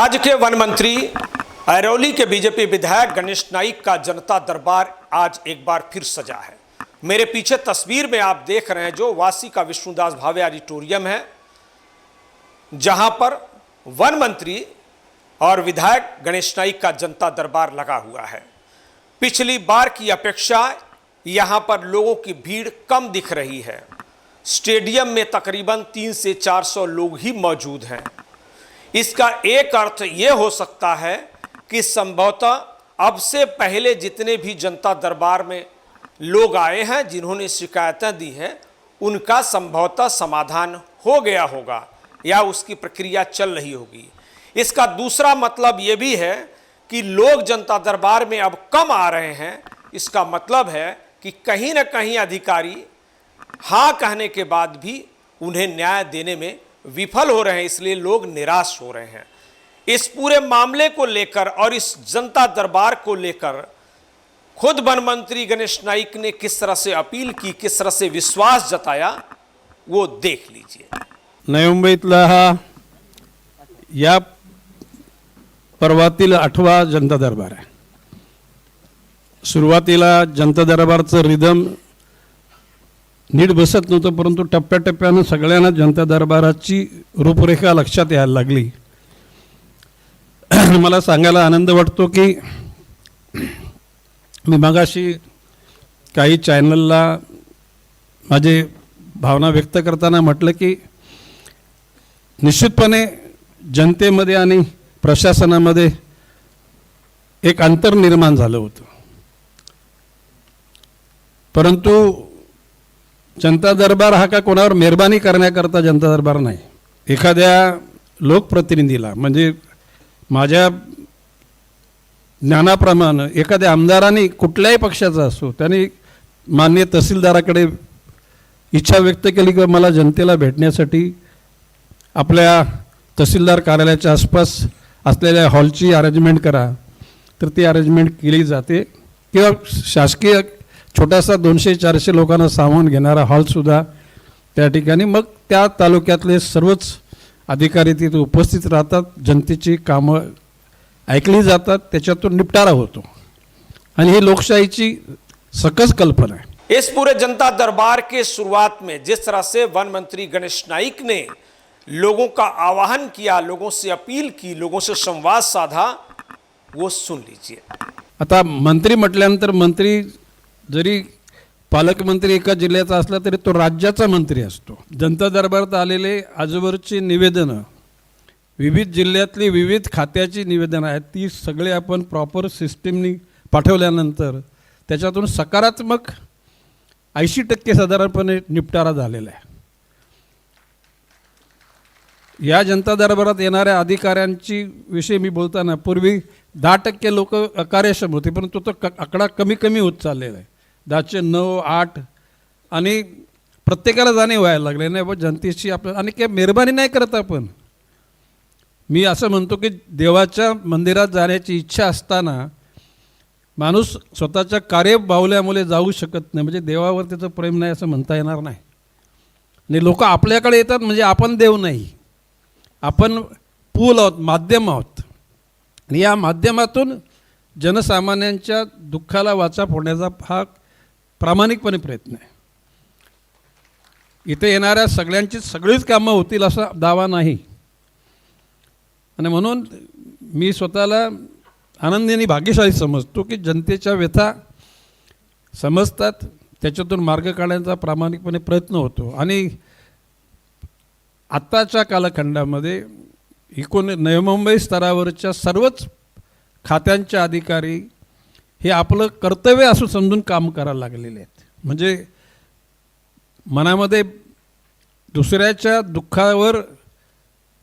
राज्य के वन मंत्री अरौली के बीजेपी विधायक गणेश नाइक का जनता दरबार आज एक बार फिर सजा है। मेरे पीछे तस्वीर में आप देख रहे हैं जो वासी का विष्णुदास भावे ऑडिटोरियम है, जहाँ पर वन मंत्री और विधायक गणेश नाइक का जनता दरबार लगा हुआ है। पिछली बार की अपेक्षा यहाँ पर लोगों की भीड़ कम दिख रही है। स्टेडियम में तकरीबन तीन से चार सौ लोग ही मौजूद हैं। इसका एक अर्थ ये हो सकता है कि संभवतः अब से पहले जितने भी जनता दरबार में लोग आए हैं, जिन्होंने शिकायतें दी हैं, उनका संभवतः समाधान हो गया होगा या उसकी प्रक्रिया चल रही होगी। इसका दूसरा मतलब ये भी है कि लोग जनता दरबार में अब कम आ रहे हैं। इसका मतलब है कि कहीं ना कहीं अधिकारी हाँ कहने के बाद भी उन्हें न्याय देने में विफल हो रहे हैं, इसलिए लोग निराश हो रहे हैं। इस पूरे मामले को लेकर और इस जनता दरबार को लेकर खुद वन मंत्री गणेश नाइक ने किस तरह से अपील की, किस तरह से विश्वास जताया, वो देख लीजिए। नवी मुंबईतला हा या पर्वातील आठवा जनता दरबार आहे। सुरुवातीला जनता दरबारचं रिदम नीट बसत नव्हतं परंतु टप्प्याटप्प्यानं सगळ्यांना जनता दरबाराची रूपरेखा लक्षात यायला लागली. मला सांगायला आनंद वाटतो की मी मगाशी काही चॅनलला माझे भावना व्यक्त करताना म्हटलं की निश्चितपणे जनतेमध्ये आणि प्रशासनामध्ये एक अंतर निर्माण झालं होतं. परंतु जनता दरबार हा का कोणावर मेहरबानी करण्याकरता जनता दरबार नाही. एखाद्या लोकप्रतिनिधीला म्हणजे माझ्या ज्ञानाप्रमाणे एखाद्या आमदाराने कुठल्याही पक्षाचा असो त्याने मान्य तहसीलदाराकडे इच्छा व्यक्त केली की मला जनतेला भेटण्यासाठी आपल्या तहसीलदार कार्यालयाच्या आसपास असलेल्या हॉलची अरेंजमेंट करा तर ती अरेंजमेंट केली जाते. किंवा शासकीय छोटासा दोनशे चारशे लोकांना सामावून घेणारा हॉलसुद्धा त्या ठिकाणी. मग त्या तालुक्यातले सर्वच अधिकारी तिथे उपस्थित राहतात जनतेची कामं ऐकली जातात त्याच्यातून निपटारा होतो. आणि ही लोकशाहीची सकस कल्पना आहे. इस पूरे जनता दरबार के शुरुआत में जिस तरह से वन मंत्री गणेश नाइक ने लोगों का आह्वान किया लोगों से अपील की लोगों से संवाद साधा वो सुन लीजिए। आता मंत्री म्हटल्यानंतर मंत्री जरी पालकमंत्री एका जिल्ह्याचा असला तरी तो राज्याचा मंत्री असतो. जनता दरबारात आलेले आजवरची निवेदनं विविध जिल्ह्यातली विविध खात्याची निवेदनं आहेत ती सगळे आपण प्रॉपर सिस्टीमनी पाठवल्यानंतर त्याच्यातून सकारात्मक ऐंशी टक्के साधारणपणे निपटारा झालेला आहे. या जनता दरबारात येणाऱ्या अधिकाऱ्यांची विषयी मी बोलताना पूर्वी दहा टक्के लोक अकार्यक्षम होते परंतु तो क आकडा कमी कमी होत चाललेला आहे. दहाचे नऊ आठ. आणि प्रत्येकाला जाणीव व्हायला लागले. नाही बा जनतेशी आपल्या आणि काही मेहरबानी नाही करत आपण. मी असं म्हणतो की देवाच्या मंदिरात जाण्याची इच्छा असताना माणूस स्वतःच्या कार्य बावल्यामुळे जाऊ शकत नाही. म्हणजे देवावर त्याचं प्रेम नाही असं म्हणता येणार नाही. आणि लोक आपल्याकडे येतात म्हणजे आपण देव नाही. आपण पूल आहोत माध्यम आहोत. आणि या माध्यमातून जनसामान्यांच्या दुःखाला वाचा फोडण्याचा हा प्रामाणिकपणे प्रयत्न आहे. इथे येणाऱ्या सगळ्यांची सगळीच कामं होतील असा दावा नाही. आणि म्हणून मी स्वतःला आनंदीने भाग्यशाली समजतो की जनतेच्या व्यथा समजतात त्याच्यातून मार्ग काढण्याचा प्रामाणिकपणे प्रयत्न होतो. आणि आत्ताच्या कालखंडामध्ये एकूण नवमुंबई स्तरावरच्या सर्वच खात्यांच्या अधिकारी हे आपलं कर्तव्य असं समजून काम करायला लागलेले आहेत. म्हणजे मनामध्ये दुसऱ्याच्या दुःखावर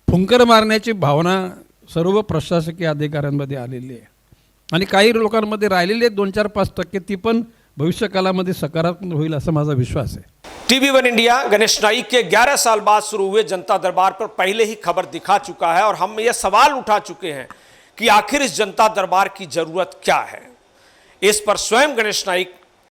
फुंकर मारण्याची भावना सर्व प्रशासकीय अधिकाऱ्यांमध्ये आलेली आहे. आणि काही लोकांमध्ये राहिलेले आहेत दोन चार पाच टक्के ती पण भविष्यकालामध्ये सकारात्मक होईल असा माझा विश्वास आहे. TV one India Ganesh Naik के 11 साल बाद शुरू हुए जनता दरबार पर पहले ही खबर दिखा चुका है और हम ये सवाल उठा चुके हैं कि आखिर इस जनता दरबार की जरूरत क्या है? इस पर स्वयं गणेश नाइक